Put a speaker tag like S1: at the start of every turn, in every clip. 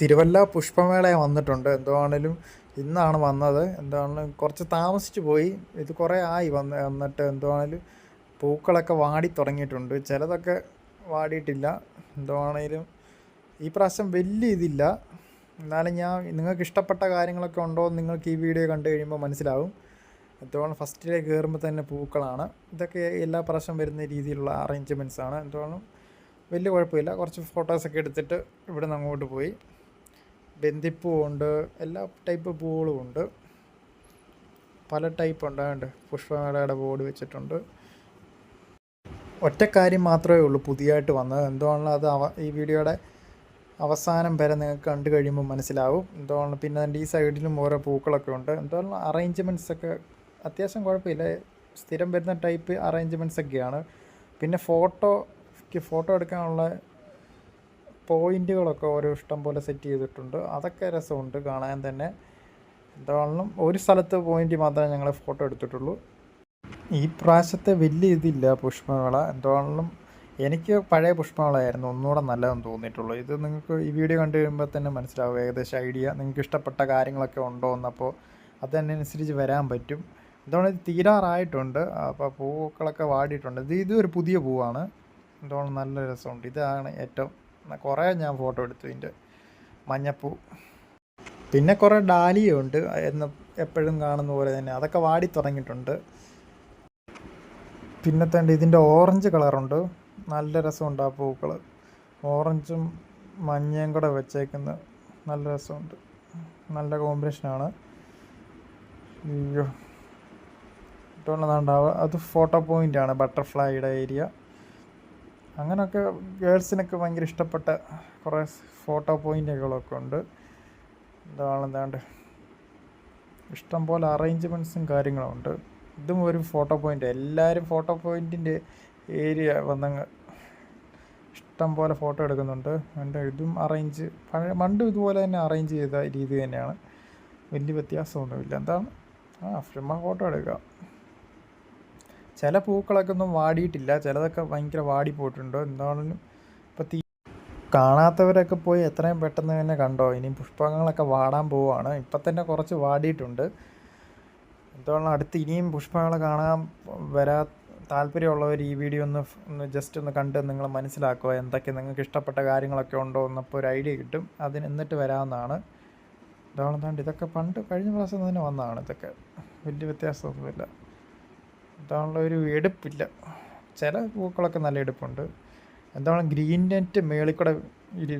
S1: തിരുവല്ല പുഷ്പമേള വന്നിട്ടുണ്ട്. എന്തുവാണേലും ഇന്നാണ് വന്നത്. എന്താണെങ്കിലും കുറച്ച് താമസിച്ചു പോയി. ഇത് കുറേ ആയി വന്ന് വന്നിട്ട് എന്തുവാണേലും പൂക്കളൊക്കെ വാടി തുടങ്ങിയിട്ടുണ്ട്. ചിലതൊക്കെ വാടിയിട്ടില്ല. എന്തുവാണേലും ഈ പ്രാവശ്യം വലിയ ഇതില്ല. എന്നാലും ഞാൻ നിങ്ങൾക്ക് ഇഷ്ടപ്പെട്ട കാര്യങ്ങളൊക്കെ ഉണ്ടോ എന്ന് നിങ്ങൾക്ക് ഈ വീഡിയോ കണ്ടു കഴിയുമ്പോൾ മനസ്സിലാവും. എന്തുവാണ് ഫസ്റ്റിലേക്ക് കയറുമ്പോൾ തന്നെ പൂക്കളാണ്. ഇതൊക്കെ എല്ലാ പ്രാവശ്യം വരുന്ന രീതിയിലുള്ള അറേഞ്ച്മെന്റ്സാണ് എന്തുവാണ് വലിയ കുഴപ്പമില്ല. കുറച്ച് ഫോട്ടോസൊക്കെ എടുത്തിട്ട് ഇവിടെ നിന്ന് അങ്ങോട്ട് പോയി. ബന്ദിപ്പൂവുണ്ട് എല്ലാ ടൈപ്പ് പൂവുകളും ഉണ്ട് പല ടൈപ്പ് ഉണ്ട് അതുകൊണ്ട് പുഷ്പമേളയുടെ ബോർഡ് വെച്ചിട്ടുണ്ട്. ഒറ്റ കാര്യം മാത്രമേ ഉള്ളൂ പുതിയതായിട്ട് വന്നത്. എന്തുകൊണ്ടാണ് അത് അവ ഈ വീഡിയോയുടെ അവസാനം വരെ നിങ്ങൾക്ക് കണ്ടു കഴിയുമ്പോൾ മനസ്സിലാവും. എന്തുകൊണ്ട് പിന്നെ അതിന്റെ ഈ സൈഡിലും ഓരോ പൂക്കളൊക്കെ ഉണ്ട്. എന്തുകൊണ്ടും അറേഞ്ച്മെന്റ്സ് ഒക്കെ അത്യാവശ്യം കുഴപ്പമില്ല. സ്ഥിരം വരുന്ന ടൈപ്പ് അറേഞ്ച്മെന്റ്സ് ഒക്കെയാണ്. പിന്നെ ഫോട്ടോയ്ക്ക് ഫോട്ടോ എടുക്കാനുള്ള പോയിന്റുകളൊക്കെ ഓരോ ഇഷ്ടം പോലെ സെറ്റ് ചെയ്തിട്ടുണ്ട്. അതൊക്കെ രസമുണ്ട് കാണാൻ തന്നെ. എന്താണെങ്കിലും ഒരു സ്ഥലത്ത് പോയിന്റ് മാത്രമേ ഞങ്ങൾ ഫോട്ടോ എടുത്തിട്ടുള്ളൂ. ഈ പ്രാവശ്യത്തെ വലിയ ഇതില്ല പുഷ്പമേള. എന്താണെങ്കിലും എനിക്ക് പഴയ പുഷ്പമേളയായിരുന്നു ഒന്നുകൂടെ നല്ലതെന്ന് തോന്നിയിട്ടുള്ളൂ. ഇത് നിങ്ങൾക്ക് ഈ വീഡിയോ കണ്ടു കഴിയുമ്പോൾ തന്നെ മനസ്സിലാവും. ഏകദേശം ഐഡിയ നിങ്ങൾക്ക് ഇഷ്ടപ്പെട്ട കാര്യങ്ങളൊക്കെ ഉണ്ടോ എന്നപ്പോൾ അതനുസരിച്ച് വരാൻ പറ്റും. എന്തുകൊണ്ട് ഇത് തീരാറായിട്ടുണ്ട്. അപ്പോൾ പൂക്കളൊക്കെ വാടിയിട്ടുണ്ട്. ഇത് ഇതൊരു പുതിയ പൂവാണ്. എന്തുകൊണ്ട് നല്ല രസമുണ്ട്. ഇതാണ് ഏറ്റവും കുറേ ഞാൻ ഫോട്ടോ എടുത്തു ഇതിന്റെ മഞ്ഞപ്പൂ. പിന്നെ കുറേ ഡാലിയുണ്ട് എന്ന് എപ്പോഴും കാണുന്ന പോലെ തന്നെ. അതൊക്കെ വാടി തുടങ്ങിയിട്ടുണ്ട്. പിന്നെ തന്നെ ഇതിന്റെ ഓറഞ്ച് കളറുണ്ട്. നല്ല രസമുണ്ട് ആ പൂക്കൾ. ഓറഞ്ചും മഞ്ഞയും കൂടെ വെച്ചേക്കുന്ന നല്ല രസമുണ്ട്. നല്ല കോമ്പിനേഷനാണ് അയ്യോ. ഇട്ടുള്ളതാണ്ടാവുക അത് ഫോട്ടോ പോയിന്റാണ് ബട്ടർഫ്ലൈയുടെ ഏരിയ അങ്ങനെയൊക്കെ ഗേൾസിനൊക്കെ ഭയങ്കര ഇഷ്ടപ്പെട്ട കുറേ ഫോട്ടോ പോയിന്റുകളൊക്കെ ഉണ്ട്. ഇതാണെന്താണ്ട് എന്താണ്ട് ഇഷ്ടം പോലെ അറേഞ്ച്മെന്റ്സും കാര്യങ്ങളുമുണ്ട്. ഇതും ഒരു ഫോട്ടോ പോയിന്റ് എല്ലാവരും ഫോട്ടോ പോയിന്റിന്റെ ഏരിയ വന്നങ്ങ് ഇഷ്ടം പോലെ ഫോട്ടോ എടുക്കുന്നുണ്ട്. എന്റെ ഇതും അറേഞ്ച് പഴയ പണ്ടും ഇതുപോലെ തന്നെ അറേഞ്ച് ചെയ്ത രീതി തന്നെയാണ്. വലിയ വ്യത്യാസമൊന്നുമില്ല. എന്താണ്? ആ ഫ്രിമ ഫോട്ടോ എടുക്കുക ചില പൂക്കളൊക്കെ ഒന്നും വാടിയിട്ടില്ല. ചിലതൊക്കെ ഭയങ്കര വാടിപ്പോയിട്ടുണ്ട്. എന്താണെങ്കിലും ഇപ്പോൾ തീ കാണാത്തവരൊക്കെ പോയി എത്രയും പെട്ടെന്ന് തന്നെ കണ്ടോ? ഇനി പുഷ്പങ്ങളൊക്കെ വാടാൻ പോവുകയാണ്. ഇപ്പം തന്നെ കുറച്ച് വാടിയിട്ടുണ്ട്. എന്താണ് അടുത്ത് ഇനിയും പുഷ്പങ്ങൾ കാണാൻ വരാ താല്പര്യമുള്ളവർ ഈ വീഡിയോ ഒന്ന് ഒന്ന് ജസ്റ്റ് ഒന്ന് കണ്ട് നിങ്ങൾ മനസ്സിലാക്കുക. എന്തൊക്കെ നിങ്ങൾക്ക് ഇഷ്ടപ്പെട്ട കാര്യങ്ങളൊക്കെ ഉണ്ടോ എന്നപ്പോൾ ഒരു ഐഡിയ കിട്ടും. അതിന് എന്നിട്ട് വരാമെന്നാണ് ഇതാണെന്നാണ്ട് ഇതൊക്കെ പണ്ട് കഴിഞ്ഞ പ്രാവശ്യം തന്നെ വന്നതാണ്. ഇതൊക്കെ വലിയ വ്യത്യാസമൊന്നുമില്ല. എന്താണുള്ള ഒരു എടുപ്പില്ല. ചില പൂക്കളൊക്കെ നല്ല എടുപ്പുണ്ട്. എന്താണ് ഗ്രീൻ നെറ്റ് മേളിൽ കൂടെ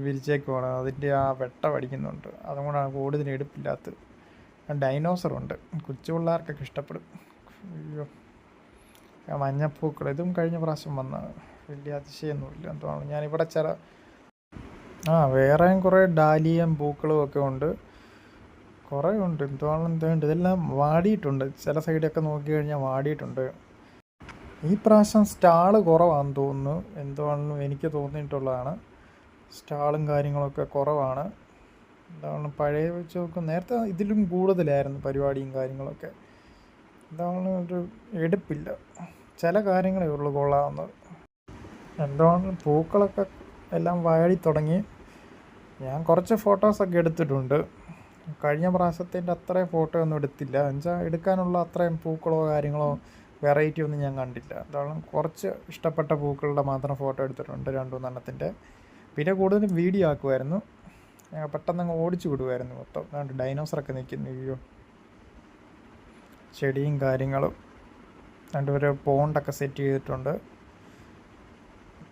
S1: വിരിച്ചേക്കുവാണ് അതിന്റെ ആ വെട്ട പഠിക്കുന്നുണ്ട് അതുകൊണ്ടാണ് കൂടുതൽ എടുപ്പില്ലാത്തത്. ഡൈനോസറുണ്ട് കൊച്ചു പിള്ളേർക്കൊക്കെ ഇഷ്ടപ്പെടും. അയ്യോ. മഞ്ഞപ്പൂക്കൾ. ഇതും കഴിഞ്ഞ പ്രാവശ്യം വന്ന. വലിയ അതിശയൊന്നുമില്ല എന്താണ്? ഞാനിവിടെ ചില ആ വേറെയും കുറേ ഡാലിയം പൂക്കളും ഒക്കെ ഉണ്ട്. കുറേ ഉണ്ട് എന്തുവാണ് എന്തുണ്ട് ഇതെല്ലാം വാടിയിട്ടുണ്ട്. ചില സൈഡൊക്കെ നോക്കി കഴിഞ്ഞാൽ വാടിയിട്ടുണ്ട്. ഈ പ്രാവശ്യം സ്റ്റാൾ കുറവാണെന്ന് തോന്നുന്നു. എന്തുവാണെന്നും എനിക്ക് തോന്നിയിട്ടുള്ളതാണ്. സ്റ്റാളും കാര്യങ്ങളൊക്കെ കുറവാണ്. എന്താണ് പഴയ വെച്ച് നോക്കും. നേരത്തെ ഇതിലും കൂടുതലായിരുന്നു പരിപാടിയും കാര്യങ്ങളൊക്കെ. എന്താണ് ഒരു എടുപ്പില്ല. ചില കാര്യങ്ങളേ ഉള്ളൂ കൊള്ളാവുന്നത്. എന്താണ് പൂക്കളൊക്കെ എല്ലാം വാടി തുടങ്ങി. ഞാൻ കുറച്ച് ഫോട്ടോസൊക്കെ എടുത്തിട്ടുണ്ട്. കഴിഞ്ഞ പ്രാവശ്യത്തിന്റെ അത്രയും ഫോട്ടോ ഒന്നും എടുത്തില്ല. എന്നുവെച്ചാൽ എടുക്കാനുള്ള അത്രയും പൂക്കളോ കാര്യങ്ങളോ വെറൈറ്റി ഒന്നും ഞാൻ കണ്ടില്ല. അതാണ് കുറച്ച് ഇഷ്ടപ്പെട്ട പൂക്കളുടെ മാത്രം ഫോട്ടോ എടുത്തിട്ടുണ്ട് രണ്ടു മൂന്നെണ്ണത്തിന്റെ പിന്നെ കൂടുതലും വീഡിയോ ആക്കുമായിരുന്നു. പെട്ടെന്ന് അങ്ങ് ഓടിച്ചു വിടുമായിരുന്നു മൊത്തം. അതുകൊണ്ട് ഡൈനോസറൊക്കെ നിൽക്കുന്നു. അയ്യോ. ചെടിയും കാര്യങ്ങളും രണ്ടുപേര് പോണ്ടൊക്കെ സെറ്റ് ചെയ്തിട്ടുണ്ട്.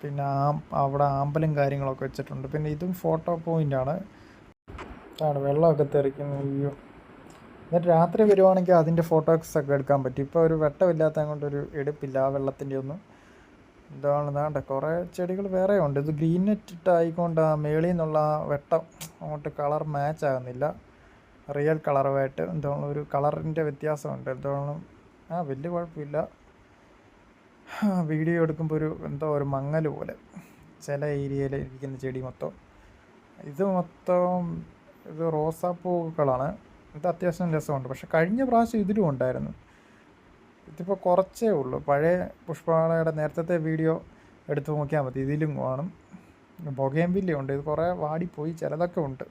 S1: പിന്നെ ആ അവിടെ ആമ്പലും കാര്യങ്ങളൊക്കെ വെച്ചിട്ടുണ്ട്. പിന്നെ ഇതും ഫോട്ടോ പോയിന്റാണ് ആണ് വെള്ളമൊക്കെ തെറിക്കുന്നു അയ്യോ. എന്നിട്ട് രാത്രി വരുവാണെങ്കിൽ അതിന്റെ ഫോട്ടോസ് ഒക്കെ എടുക്കാൻ പറ്റും. ഇപ്പോൾ ഒരു വെട്ടമില്ലാത്ത കൊണ്ട് ഒരു എടുപ്പില്ല ആ വെള്ളത്തിന്റെ ഒന്നും. എന്താണ് ഇതാണ്ട്. കുറേ ചെടികൾ വേറെ ഉണ്ട്. ഇത് ഗ്രീൻ നെറ്റ് ഇട്ടായിക്കൊണ്ട് ആ മേളിൽ നിന്നുള്ള ആ വെട്ടം അങ്ങോട്ട് കളർ മാച്ച് ആകുന്നില്ല. റിയൽ കളറുമായിട്ട്. എന്താണ് ഒരു കളറിന്റെ വ്യത്യാസമുണ്ട്. എന്താണ് ആ വലിയ കുഴപ്പമില്ല. വീഡിയോ എടുക്കുമ്പോൾ ഒരു എന്തോ ഒരു മങ്ങൽ പോലെ. ചില ഏരിയയിൽ ഇരിക്കുന്ന ചെടി മൊത്തം. ഇത് മൊത്തം ഇത് റോസാപ്പൂക്കളാണ് ഇത് അത്യാവശ്യം രസമുണ്ട്. പക്ഷെ കഴിഞ്ഞ പ്രാവശ്യം ഇതിലും ഉണ്ടായിരുന്നു. ഇതിപ്പോൾ കുറച്ചേ ഉള്ളൂ. പഴയ പുഷ്പമാലയുടെ നേരത്തെ വീഡിയോ എടുത്തു നോക്കിയാൽ മതി. ഇതിലും കാണും. ബൊഗേമ്പില്ല ഉണ്ട്. ഇത് കുറേ വാടിപ്പോയി. ചിലതൊക്കെ ഉണ്ട്.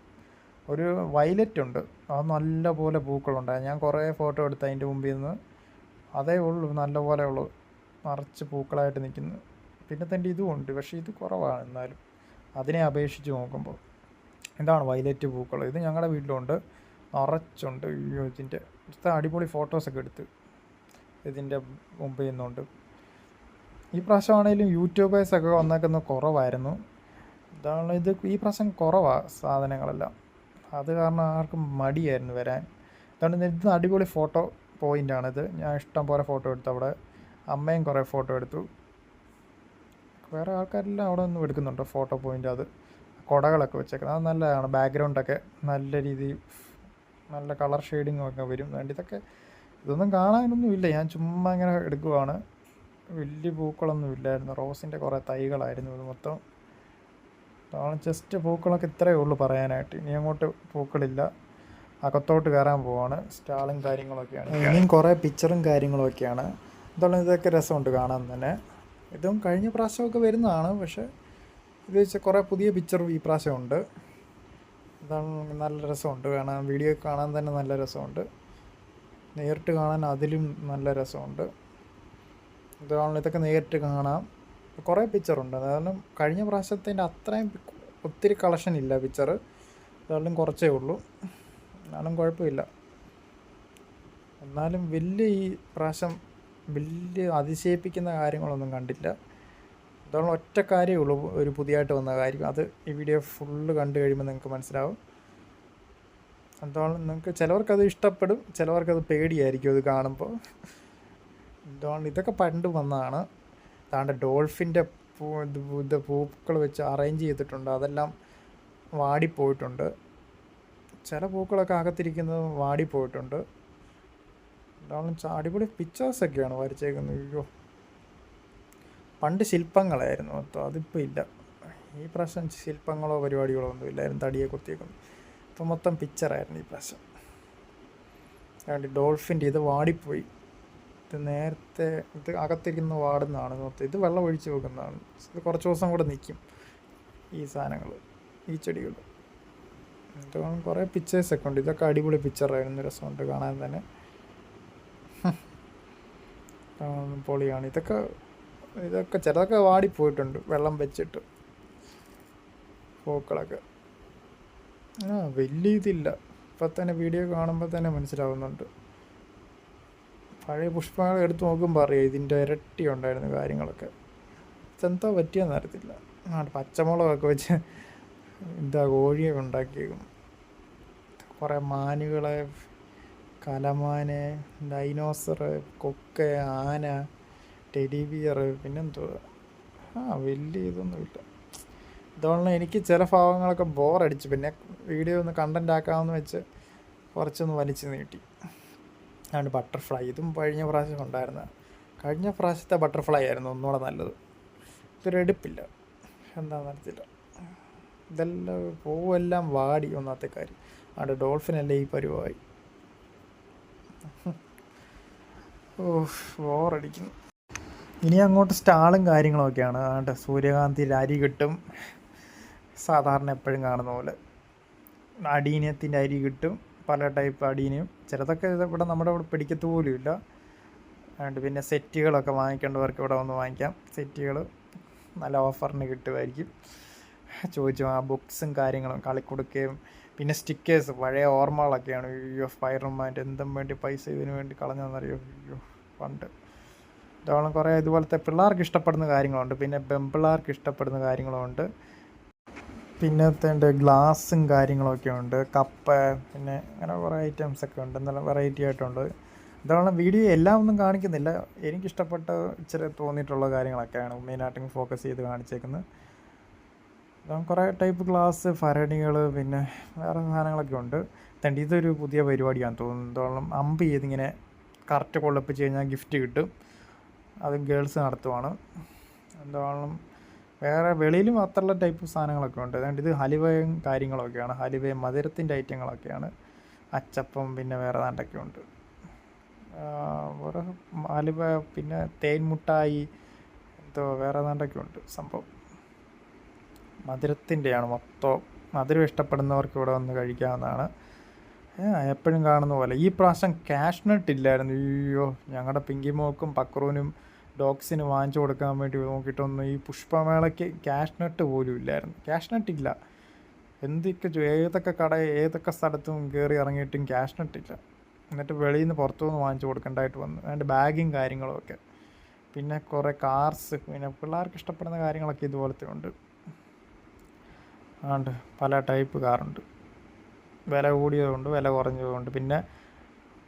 S1: ഒരു വയലറ്റ് ഉണ്ട്. അത് നല്ല പോലെ പൂക്കളുണ്ട് ഞാൻ കുറേ ഫോട്ടോ എടുത്ത് അതിന്റെ മുമ്പിൽ നിന്ന്. അതേ ഉള്ളൂ. നല്ല പോലെ ഉള്ളൂ. നിറച്ച് പൂക്കളായിട്ട് നിൽക്കുന്നു. പിന്നെ തന്നെ ഇതും ഉണ്ട്. പക്ഷേ ഇത് കുറവാണ് എന്നാലും. അതിനെ അപേക്ഷിച്ച് നോക്കുമ്പോൾ. ഇതാണ് വയലറ്റ് പൂക്കൾ? ഇത് ഞങ്ങളുടെ വീട്ടിലുണ്ട്. നിറച്ചുണ്ട്. അയ്യോ ഇതിന്റെ ഇവിടുത്തെ അടിപൊളി ഫോട്ടോസൊക്കെ എടുത്ത് ഇതിന്റെ മുമ്പിൽ നിന്നുണ്ട്. ഈ പ്രാവശ്യമാണെങ്കിലും യൂട്യൂബേഴ്സൊക്കെ വന്നേക്കുന്ന കുറവായിരുന്നു. ഇതാണ് ഇത് ഈ പ്രാവശ്യം കുറവാണ് സാധനങ്ങളെല്ലാം. അത് കാരണം ആർക്കും മടിയായിരുന്നു വരാൻ. അതുകൊണ്ട് ഇത് അടിപൊളി ഫോട്ടോ പോയിന്റാണിത് ഞാൻ ഇഷ്ടം പോലെ ഫോട്ടോ എടുത്തു അവിടെ അമ്മയും കുറേ ഫോട്ടോ എടുത്തു. വേറെ ആൾക്കാരെല്ലാം അവിടെ നിന്ന് എടുക്കുന്നുണ്ട് ഫോട്ടോ പോയിന്റ് അത്? കുടകളൊക്കെ വെച്ചേക്കുന്നത്. അത് നല്ലതാണ്. ബാക്ക്ഗ്രൗണ്ടൊക്കെ നല്ല രീതിയിൽ നല്ല കളർ ഷെയ്ഡിങ്ങും ഒക്കെ വരും. വേണ്ടി ഇതൊക്കെ ഇതൊന്നും കാണാനൊന്നുമില്ല ഞാൻ ചുമ്മാ ഇങ്ങനെ എടുക്കുവാണ്. വലിയ പൂക്കളൊന്നും ഇല്ലായിരുന്നു. റോസിന്റെ കുറേ തൈകളായിരുന്നു ഇത് മൊത്തം. അതാണ് ജസ്റ്റ് പൂക്കളൊക്കെ ഇത്രയേ ഉള്ളൂ പറയാനായിട്ട്. ഇനി അങ്ങോട്ട് പൂക്കളില്ല. അകത്തോട്ട് കയറാൻ പോവാണ്. സ്റ്റാളും കാര്യങ്ങളൊക്കെയാണ്. ഇനിയും കുറേ പിക്ചറും കാര്യങ്ങളൊക്കെയാണ്. എന്താണ് ഇതൊക്കെ രസമുണ്ട് കാണാൻ തന്നെ. ഇതും കഴിഞ്ഞ പ്രാവശ്യമൊക്കെ വരുന്നതാണ്. പക്ഷേ വെച്ചാൽ കുറേ പുതിയ പിക്ചറും ഈ പ്രാവശ്യം ഉണ്ട്. അതാണ് നല്ല രസമുണ്ട്. കാണാൻ വീഡിയോ കാണാൻ തന്നെ നല്ല രസമുണ്ട്. നേരിട്ട് കാണാൻ അതിലും നല്ല രസമുണ്ട്. ഇതാണ് ഇതൊക്കെ നേരിട്ട് കാണാം. കുറേ പിക്ചറുണ്ട് അതായത് കഴിഞ്ഞ പ്രാവശ്യത്തിന്റെ അത്രയും ഒത്തിരി കളക്ഷൻ ഇല്ല പിക്ചർ ഇതായാലും കുറച്ചേ ഉള്ളൂ. എന്നാലും കുഴപ്പമില്ല. എന്നാലും വലിയ ഈ പ്രാവശ്യം വലിയ അതിശയിപ്പിക്കുന്ന കാര്യങ്ങളൊന്നും കണ്ടില്ല. ഇതാണ് ഒറ്റ കാര്യമേ ഉള്ളൂ ഒരു പുതിയതായിട്ട് വന്ന കാര്യം. അത് ഈ വീഡിയോ ഫുള്ള് കണ്ടു കഴിയുമ്പോൾ നിങ്ങൾക്ക് മനസ്സിലാവും. എന്താണ് നിങ്ങൾക്ക് ചിലവർക്കത് ഇഷ്ടപ്പെടും ചിലവർക്കത് പേടിയായിരിക്കും അത് കാണുമ്പോൾ എന്താണ് ഇതൊക്കെ പണ്ട് വന്നതാണ്. താണ്ട് ഡോൾഫിന്റെ പൂ ഇത് പൂക്കൾ വെച്ച് അറേഞ്ച് ചെയ്തിട്ടുണ്ട്. അതെല്ലാം വാടിപ്പോയിട്ടുണ്ട്. ചില പൂക്കളൊക്കെ അകത്തിരിക്കുന്നത് വാടിപ്പോയിട്ടുണ്ട്. എന്താണ് അടിപൊളി പിക്ചേഴ്സൊക്കെയാണ് വരച്ചേക്കുന്നത്. അയ്യോ. പണ്ട് ശില്പങ്ങളായിരുന്നു അപ്പോൾ അതിപ്പോൾ ഇല്ല. ഈ പ്രാവശ്യം ശില്പങ്ങളോ പരിപാടികളോ ഒന്നും ഇല്ലായിരുന്നു തടിയെ കുത്തിയേക്കുന്നു. അപ്പോൾ മൊത്തം പിക്ചറായിരുന്നു ഈ പ്രാവശ്യം. അതുകൊണ്ട് ഡോൾഫിന്റെ ഇത് വാടിപ്പോയി. ഇത് നേരത്തെ ഇത് അകത്തിരിക്കുന്ന വാടുന്നതാണ് മൊത്തം. ഇത് വെള്ളം ഒഴിച്ച് വെക്കുന്നതാണ്. ഇത് കുറച്ച് ദിവസം കൂടെ നിൽക്കും ഈ സാധനങ്ങൾ ഈ ചെടികൾ എന്നിട്ട് കുറേ പിക്ചേഴ്സൊക്കെ ഉണ്ട്. ഇതൊക്കെ അടിപൊളി പിക്ചറായിരുന്നു രസമുണ്ട് കാണാൻ തന്നെ. പൊളിയാണ്. ഇതൊക്കെ ഇതൊക്കെ ചിലതൊക്കെ വാടിപ്പോയിട്ടുണ്ട് വെള്ളം വെച്ചിട്ട്. പൂക്കളൊക്കെ. ആ വലിയ ഇതില്ല. ഇപ്പം തന്നെ വീഡിയോ കാണുമ്പോൾ തന്നെ മനസ്സിലാവുന്നുണ്ട്. പഴയ പുഷ്പങ്ങൾ എടുത്ത് നോക്കുമ്പോൾ അറിയാം ഇതിന്റെ ഇരട്ടി ഉണ്ടായിരുന്നു കാര്യങ്ങളൊക്കെ. ഇതെന്താ പറ്റിയെന്ന് അറിയത്തില്ല. ആ പച്ചമുളകൊക്കെ വെച്ച് എന്താ കോഴിയൊക്കെ ഉണ്ടാക്കിയേക്കും. കുറേ മാനുകളെ കലമാന് ഡൈനോസർ കൊക്ക ആന ടെഡി ബിയർ പിന്നെന്തോ. ആ വലിയ ഇതൊന്നുമില്ല. ഇതുകൊണ്ട് എനിക്ക് ചില ഭാവങ്ങളൊക്കെ ബോറടിച്ചു. പിന്നെ വീഡിയോ ഒന്ന് കണ്ടന്റ് ആക്കാമെന്ന് വെച്ച് കുറച്ചൊന്ന് വലിച്ചു നീട്ടി. അതുകൊണ്ട് ബട്ടർഫ്ലൈ ഇതും കഴിഞ്ഞ പ്രാവശ്യം ഉണ്ടായിരുന്ന. കഴിഞ്ഞ പ്രാവശ്യത്തെ ബട്ടർഫ്ലൈ ആയിരുന്നു ഒന്നുകൂടെ നല്ലത്. ഇതൊരു എടുപ്പില്ല. എന്താണെന്ന് അറിയത്തില്ല. ഇതെല്ലാം പൂവെല്ലാം വാടി ഒന്നാമത്തെ കാര്യം. അവിടെ ഡോൾഫിനല്ലേ ഈ പരിവായി. ഓ ബോറടിക്കുന്നു. ഇനി അങ്ങോട്ട് സ്റ്റാളും കാര്യങ്ങളൊക്കെയാണ്. അതുകൊണ്ട് സൂര്യകാന്തി അരി കിട്ടും. സാധാരണ എപ്പോഴും കാണുന്ന പോലെ. അടീനത്തിന്റെ അരി കിട്ടും. പല ടൈപ്പ് അടീനയും. ചിലതൊക്കെ ഇവിടെ നമ്മുടെ ഇവിടെ പിടിക്കത്ത് ഇല്ല. അതുകൊണ്ട് പിന്നെ സെറ്റുകളൊക്കെ വാങ്ങിക്കേണ്ടവർക്ക് ഇവിടെ വന്ന് വാങ്ങിക്കാം. സെറ്റുകൾ നല്ല ഓഫറിന് കിട്ടുമായിരിക്കും. ചോദിച്ചു ആ ബുക്സും കാര്യങ്ങളും കളിക്കൊടുക്കുകയും പിന്നെ സ്റ്റിക്കേഴ്സ് പഴയ ഓർമ്മകളൊക്കെയാണ്. അയ്യോ ഫയർമാന്റെ എന്തും വേണ്ടി പൈസ ഇതിനു വേണ്ടി കളഞ്ഞതെന്നറിയോ? അയ്യോ പണ്ട്. ഇതോളം കുറേ ഇതുപോലത്തെ പിള്ളേർക്ക് ഇഷ്ടപ്പെടുന്ന കാര്യങ്ങളുണ്ട്. പിന്നെ പെൺപിള്ളേർക്ക് ഇഷ്ടപ്പെടുന്ന കാര്യങ്ങളുമുണ്ട് പിന്നത്തെ ഗ്ലാസും കാര്യങ്ങളൊക്കെ ഉണ്ട് കപ്പ് പിന്നെ അങ്ങനെ കുറേ ഐറ്റംസ് ഒക്കെ ഉണ്ട്. നല്ല വെറൈറ്റി ആയിട്ടുണ്ട്. ഇതാണ് വീഡിയോ എല്ലാം ഒന്നും കാണിക്കുന്നില്ല. എനിക്കിഷ്ടപ്പെട്ട ഇച്ചിരി തോന്നിയിട്ടുള്ള കാര്യങ്ങളൊക്കെയാണ് മെയിനായിട്ടും ഫോക്കസ് ചെയ്ത് കാണിച്ചേക്കുന്നത്. കുറേ ടൈപ്പ് ഗ്ലാസ് ഫരണികൾ പിന്നെ വേറെ സാധനങ്ങളൊക്കെ ഉണ്ട്. തണ്ട് ഇതൊരു പുതിയ പരിപാടിയാണ് തോന്നുന്നു. എന്തോളം അമ്പ് ചെയ്തിങ്ങനെ കറക്റ്റ് കൊള്ളപ്പിച്ച് കഴിഞ്ഞാൽ ഗിഫ്റ്റ് കിട്ടും. അത് ഗേൾസ് നടത്തുവാണ്. എന്താണ് വേറെ വെളിയിലും അത്രയുള്ള ടൈപ്പ് സാധനങ്ങളൊക്കെ ഉണ്ട്. അതുകൊണ്ട് ഇത് ഹലുവയും കാര്യങ്ങളൊക്കെയാണ്. ഹലുവയും മധുരത്തിന്റെ ഐറ്റങ്ങളൊക്കെയാണ്. അച്ചപ്പം പിന്നെ വേറെ നാട്ടൊക്കെ ഉണ്ട്. വേറെ ഹലുവ പിന്നെ തേൻമുട്ടായി എന്തോ വേറെ നാട്ടൊക്കെ ഉണ്ട് സംഭവം. മധുരത്തിന്റെയാണ് മൊത്തം. മധുരം ഇഷ്ടപ്പെടുന്നവർക്ക് ഇവിടെ വന്ന് കഴിക്കാവുന്നതാണ്. എപ്പോഴും കാണുന്ന പോലെ. ഈ പ്രാവശ്യം ക്യാഷ് ഇല്ലായിരുന്നു. അയ്യോ ഞങ്ങളുടെ പിങ്കി മോക്കും പക്രൂനും ഡോഗ്സിന് വാങ്ങിച്ചു കൊടുക്കാൻ വേണ്ടി നോക്കിയിട്ടൊന്നും ഈ പുഷ്പമേളയ്ക്ക് ക്യാഷ് നട്ട് പോലും ഇല്ലായിരുന്നു. ക്യാഷ് നട്ട് ഇല്ല. എന്തൊക്കെ ഏതൊക്കെ കട ഏതൊക്കെ സ്ഥലത്തും കയറി ഇറങ്ങിയിട്ടും ക്യാഷ് നട്ടില്ല എന്നിട്ട് വെളിയിൽ നിന്ന് പുറത്തുനിന്ന് വാങ്ങിച്ചു കൊടുക്കേണ്ടതായിട്ട് വന്നു. അതിന്റെ ബാഗും കാര്യങ്ങളൊക്കെ പിന്നെ കുറേ കാർസ് പിന്നെ പിള്ളേർക്ക് ഇഷ്ടപ്പെടുന്ന കാര്യങ്ങളൊക്കെ ഇതുപോലത്തെ ഉണ്ട്. അതുകൊണ്ട് പല ടൈപ്പ് കാറുണ്ട്. വില കൂടിയതുകൊണ്ട് വില കുറഞ്ഞതുകൊണ്ട് പിന്നെ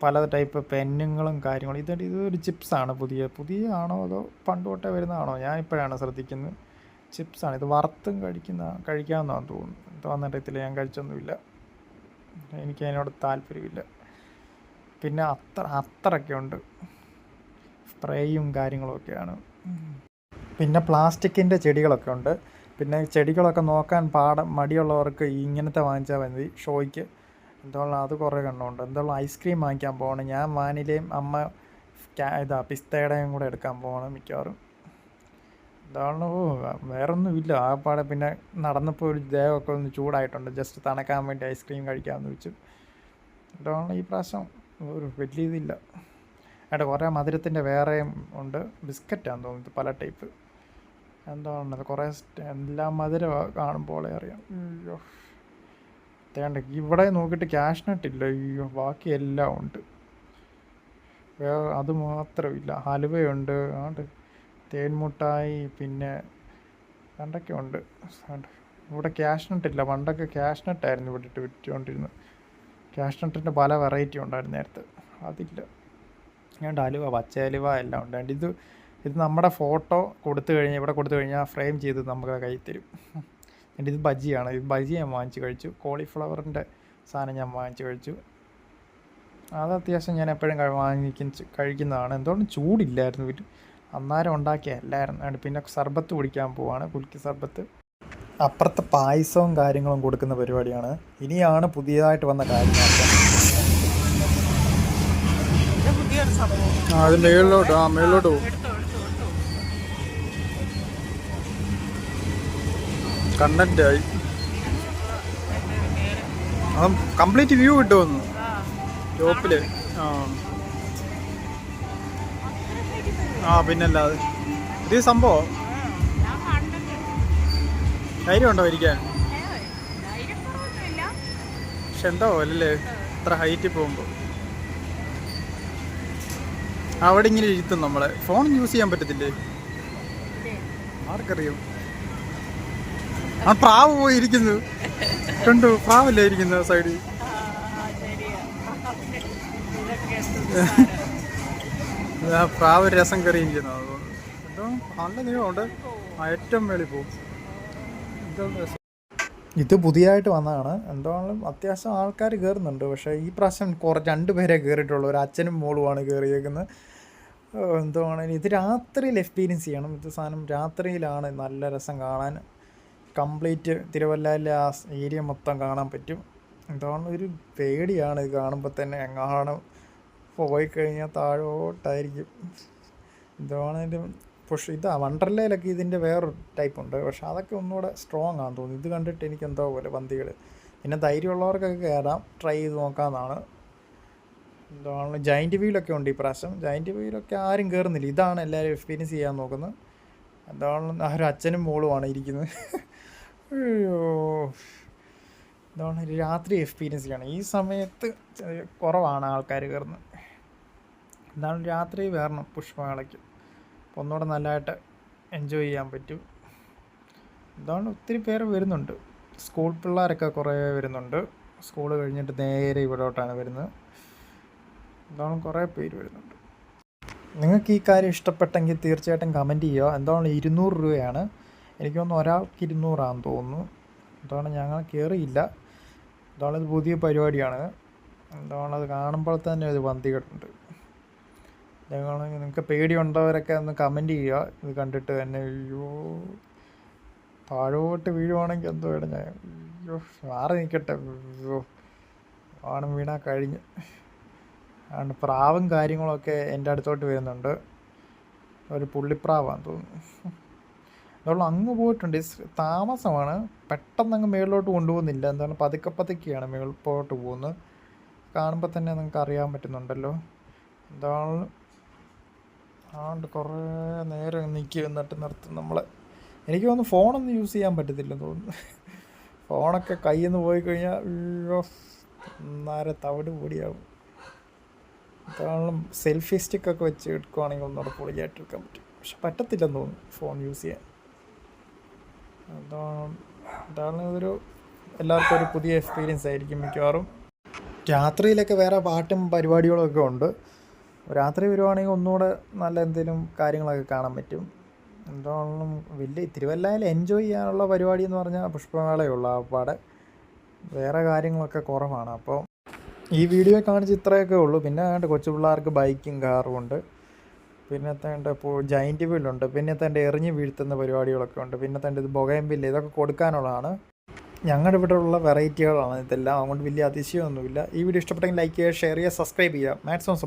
S1: പല ടൈപ്പ് പെന്നുകളും കാര്യങ്ങളും. ഇത് ഇതൊരു ചിപ്സാണ് പുതിയ. പുതിയ ആണോ അതോ പണ്ട് തൊട്ടേ വരുന്നതാണോ? ഞാൻ ഇപ്പോഴാണ് ശ്രദ്ധിക്കുന്നത്. ചിപ്സാണ്. ഇത് വറുത്തും കഴിക്കുന്ന കഴിക്കാമെന്നാണ് തോന്നുന്നു തോന്നറിയത്തില്ല ഞാൻ കഴിച്ചൊന്നുമില്ല. എനിക്ക് അതിനോട് താല്പര്യമില്ല. പിന്നെ അത്ര അത്രയൊക്കെ ഉണ്ട്. സ്പ്രേയും കാര്യങ്ങളൊക്കെയാണ് പിന്നെ പ്ലാസ്റ്റിക്കിന്റെ ചെടികളൊക്കെ ഉണ്ട്. പിന്നെ ചെടികളൊക്കെ നോക്കാൻ പാടം മടിയുള്ളവർക്ക് ഇങ്ങനത്തെ വാങ്ങിച്ചാൽ മതി. ഷോയ്ക്ക്. എന്തുകൊണ്ടും അത് കുറേ കണ്ണുണ്ട്. എന്തുകൊണ്ട് ഐസ്ക്രീം വാങ്ങിക്കാൻ പോകണം ഞാൻ വാനിലയും അമ്മ ഇതാ പിസ്തയുടെയും കൂടെ എടുക്കാൻ പോകണം മിക്കവാറും. എന്താണ് ഓ വേറൊന്നും ഇല്ല ആ പാടെ പിന്നെ നടന്നപ്പോൾ ഒരു ദേഹമൊക്കെ ഒന്ന് ചൂടായിട്ടുണ്ട്. ജസ്റ്റ് തണക്കാൻ വേണ്ടി ഐസ്ക്രീം കഴിക്കാമെന്ന് വെച്ചു. എന്താണ് ഈ പ്രാവശ്യം ഒരു വലിയ ഇതില്ല. അവിടെ കുറേ മധുരത്തിന്റെ വേറെയും ഉണ്ട്. ബിസ്ക്കറ്റാന്ന് തോന്നുന്നു പല ടൈപ്പ് എന്താണത് കുറേ എല്ലാ എല്ലാം മധുരം കാണുമ്പോൾ അറിയാം. അയ്യോ തേണ്ട ഇവിടെ നോക്കിയിട്ട് ക്യാഷ് നട്ടില്ല അയ്യോ ബാക്കി എല്ലാം ഉണ്ട്. വേറെ അത് മാത്രമില്ല. ഹലുവയുണ്ട് ആണ്ട് തേൻമുട്ടായി പിന്നെ പണ്ടൊക്കെ ഉണ്ട്. ഇവിടെ ക്യാഷ് നട്ടില്ല പണ്ടൊക്കെ ക്യാഷ് നട്ടായിരുന്നു ഇവിടെ ഇട്ട് വിറ്റുകൊണ്ടിരുന്നത്. ക്യാഷ് നട്ടിന്റെ പല വെറൈറ്റി ഉണ്ടായിരുന്നു നേരത്തെ. അതില്ല. ഞാൻ അലുവ പച്ച അലുവ എല്ലാം ഉണ്ട്. ഇത് ഇത് നമ്മുടെ ഫോട്ടോ കൊടുത്തു കഴിഞ്ഞാൽ ഇവിടെ കൊടുത്തു കഴിഞ്ഞാൽ ഫ്രെയിം ചെയ്ത് നമുക്ക് കൈ തരും. എന്റെ ഇത് ബജിയാണ്. ഇത് ബജി ഞാൻ വാങ്ങിച്ച് കഴിച്ചു. കോളിഫ്ലവറിന്റെ സാധനം ഞാൻ വാങ്ങിച്ച് കഴിച്ചു. അത് അത്യാവശ്യം ഞാൻ എപ്പോഴും വാങ്ങിക്കുന്ന കഴിക്കുന്നതാണ്. എന്തുകൊണ്ടും ചൂടില്ലായിരുന്നു വീട്ടിൽ. അന്നേരം ഉണ്ടാക്കിയല്ലായിരുന്നു അതുകൊണ്ട് പിന്നെ സർബത്ത് കുടിക്കാൻ പോവാണ്. കുലുക്കി സർബത്ത്. അപ്പുറത്തെ പായസവും കാര്യങ്ങളും കൊടുക്കുന്ന പരിപാടിയാണ്. ഇനിയാണ് പുതിയതായിട്ട് വന്ന കാര്യങ്ങൾ അതിന്റെ മേളിലോട്ട്. ആ മേളിലോട്ട് പോകും കണ്ടന്റ് ആയി അത് കംപ്ലീറ്റ് വ്യൂ കിട്ടുമെന്ന്. ടോപ്പിൽ. ആ. ആ പിന്നല്ലാതെ ഇത് സംഭവം.
S2: ധൈര്യം ഉണ്ടോ
S1: ധൈര്യമുണ്ടോ ഇരിക്കാൻ. പക്ഷെ എന്താ അല്ലേ ഇത്ര ഹൈറ്റിൽ പോകുമ്പോൾ അവിടെ ഇങ്ങനെ ഇരുത്തും നമ്മളെ. ഫോൺ യൂസ് ചെയ്യാൻ പറ്റത്തില്ലേ? ആർക്കറിയും. ആ പ്രാവ് പോയിരിക്കുന്നു. കണ്ടു പ്രാവല്ലേ ഇരിക്കുന്നു സൈഡിൽ പ്രാവ് രസം കയറി ഇരിക്കുന്നു എന്തോ നല്ല നീളമുണ്ട്. ഏറ്റവും മേളിൽ പോകും. ഇത് പുതിയതായിട്ട് വന്നതാണ്. എന്താണെങ്കിലും അത്യാവശ്യം ആൾക്കാർ കയറുന്നുണ്ട്. പക്ഷേ ഈ പ്രാവശ്യം കുറച്ച് രണ്ട് പേരെ കയറിയിട്ടുള്ളൂ. ഒരു അച്ഛനും മോളുമാണ് കയറിയേക്കുന്നത്. എന്തുവാണെങ്കിലും ഇത് രാത്രിയിൽ എക്സ്പീരിയൻസ് ചെയ്യണം. ഇത് സാധനം രാത്രിയിലാണ് നല്ല രസം കാണാൻ. കംപ്ലീറ്റ് തിരുവല്ലയിലെ ആ ഏരിയ മൊത്തം കാണാൻ പറ്റും. എന്താണ് ഒരു പേടിയാണ്. ഇത് കാണുമ്പോൾ തന്നെ എങ്ങാണ് പോയി കഴിഞ്ഞാൽ താഴോട്ടായിരിക്കും. എന്തുവാണെങ്കിലും പുഷ്. ഇതാ വണ്ടർലയിലൊക്കെ ഇതിന്റെ വേറൊരു ടൈപ്പ് ഉണ്ട്. പക്ഷെ അതൊക്കെ ഒന്നുകൂടെ സ്ട്രോങ് ആണെന്ന് തോന്നുന്നു. ഇത് കണ്ടിട്ട് എനിക്ക് എന്തോ പോലെ പന്തികൾ പിന്നെ ധൈര്യമുള്ളവർക്കൊക്കെ കയറാം ട്രൈ ചെയ്ത് നോക്കാമെന്നാണ് എന്താണ് ജൈന്റ് വീലൊക്കെ ഉണ്ട് ഈ പ്രാവശ്യം ജൈന്റ് വീലൊക്കെ ആരും കയറുന്നില്ല ഇതാണ് എല്ലാവരും എക്സ്പീരിയൻസ് ചെയ്യാൻ നോക്കുന്നത്. എന്താണ് ആ ഒരു അച്ഛനും മോളുമാണ് ഇരിക്കുന്നത്. അയ്യോ. ഇതാണ് ഒരു രാത്രി എക്സ്പീരിയൻസ് ചെയ്യണം ഈ സമയത്ത് കുറവാണ് ആൾക്കാർ കയറുന്നത് എന്താണ് രാത്രി വരണം പുഷ്പമേളയ്ക്ക്. അപ്പോൾ ഒന്നുകൂടെ നല്ലതായിട്ട് എൻജോയ് ചെയ്യാൻ പറ്റും. ഇതാണ് ഒത്തിരി പേര് വരുന്നുണ്ട്. സ്കൂൾ പിള്ളേരൊക്കെ കുറേ വരുന്നുണ്ട്. സ്കൂൾ കഴിഞ്ഞിട്ട് നേരെ ഇവിടോട്ടാണ് വരുന്നത്. എന്താണ് കുറേ പേര് വരുന്നുണ്ട്. നിങ്ങൾക്ക് ഈ കാര്യം ഇഷ്ടപ്പെട്ടെങ്കിൽ തീർച്ചയായിട്ടും കമന്റ് ചെയ്യുക. എന്താണ് ഇരുന്നൂറ് രൂപയാണ്. എനിക്ക് തോന്നുന്നു ഒരാൾക്ക് ഇരുന്നൂറാണെന്ന് തോന്നുന്നു. എന്താണ് ഞങ്ങൾ കയറിയില്ല എന്താണ് ഇത് പുതിയ പരിപാടിയാണ്. എന്താണ് അത് കാണുമ്പോൾ തന്നെ ഒരു പന്തികെട്ടുണ്ട് ഞങ്ങൾ നിങ്ങൾക്ക് പേടിയുണ്ടവരൊക്കെ ഒന്ന് കമന്റ് ചെയ്യുക. ഇത് കണ്ടിട്ട് തന്നെ അയ്യോ. താഴോട്ട് വീഴുവാണെങ്കിൽ എന്തോ ഇട ഞാൻ അയ്യോ മാറി നിൽക്കട്ടെ. അയ്യോ. ആണ് വീണാൽ കഴിഞ്ഞ്. അതുകൊണ്ട് പ്രാവും കാര്യങ്ങളൊക്കെ എന്റെ അടുത്തോട്ട് വരുന്നുണ്ട്. ഒരു പുള്ളിപ്രാവാന്ന് തോന്നുന്നു. അതുകൊണ്ട് അങ്ങ് പോയിട്ടുണ്ട്. താമസമാണ്. പെട്ടെന്ന് അങ്ങ് മേളിലോട്ട് കൊണ്ടുപോകുന്നില്ല. എന്താണ് പതുക്കെ പതുക്കെയാണ് മേളിപ്പോട്ട് പോകുന്നത്. കാണുമ്പോൾ തന്നെ നിങ്ങൾക്ക് അറിയാൻ പറ്റുന്നുണ്ടല്ലോ. എന്താണ് ആണ്ട് കുറേ നേരം നിൽക്കുക എന്നിട്ട് നിർത്തും നമ്മളെ. എനിക്ക് തോന്നുന്നു ഫോണൊന്നും യൂസ് ചെയ്യാൻ പറ്റത്തില്ലെന്ന് തോന്നുന്നു. ഫോണൊക്കെ കയ്യിൽ നിന്ന് പോയി കഴിഞ്ഞാൽ അയ്യോ നേരെ തവിട് കൂടിയാവും എന്താണെങ്കിലും സെൽഫി സ്റ്റിക്കൊക്കെ വെച്ച് എടുക്കുവാണെങ്കിൽ ഒന്നുകൂടെ പൊളിയായിട്ട് എടുക്കാൻ പറ്റും. പക്ഷെ പറ്റത്തില്ലെന്ന് തോന്നുന്നു ഫോൺ യൂസ് ചെയ്യാൻ. അതാണ് എല്ലാവർക്കും ഒരു പുതിയ എക്സ്പീരിയൻസ് ആയിരിക്കും മിക്കവാറും. രാത്രിയിലൊക്കെ വേറെ പാട്ടും പരിപാടികളൊക്കെ ഉണ്ട്. രാത്രി വരുവാണെങ്കിൽ ഒന്നുകൂടെ നല്ല എന്തെങ്കിലും കാര്യങ്ങളൊക്കെ കാണാൻ പറ്റും. എന്താണെങ്കിലും വലിയ തിരുവല്ലയിൽ എൻജോയ് ചെയ്യാനുള്ള പരിപാടി എന്ന് പറഞ്ഞാൽ പുഷ്പമേളയേ ഉള്ളൂ ആ പാടെ. വേറെ കാര്യങ്ങളൊക്കെ കുറവാണ്. അപ്പോൾ ഈ വീഡിയോ കാണിച്ച് ഇത്രയൊക്കെ ഉള്ളൂ. പിന്നെ കൊച്ചു പിള്ളേർക്ക് ബൈക്കും കാറും ഉണ്ട്. പിന്നത്തെ ഇപ്പോൾ ജൈന്റ് പിന്നെ പിന്നത്തെ എറിഞ്ഞ് വീഴ്ത്തുന്ന പരിപാടികളൊക്കെ ഉണ്ട്. പിന്നെ പിന്നത്തെ ഇത് ബൊഗയം ബില്ല് ഇതൊക്കെ കൊടുക്കാനുള്ളതാണ്. ഞങ്ങളുടെ ഇവിടെ ഉള്ള വെറൈറ്റികളാണ് ഇതെല്ലാം. അതുകൊണ്ട് വലിയ അതിശയമൊന്നുമില്ല. ഈ വീഡിയോ ഇഷ്ടപ്പെട്ടെങ്കിൽ ലൈക്ക് ചെയ്യുക ഷെയർ ചെയ്യുക സബ്സ്ക്രൈബ് ചെയ്യുക. മാക്സിമം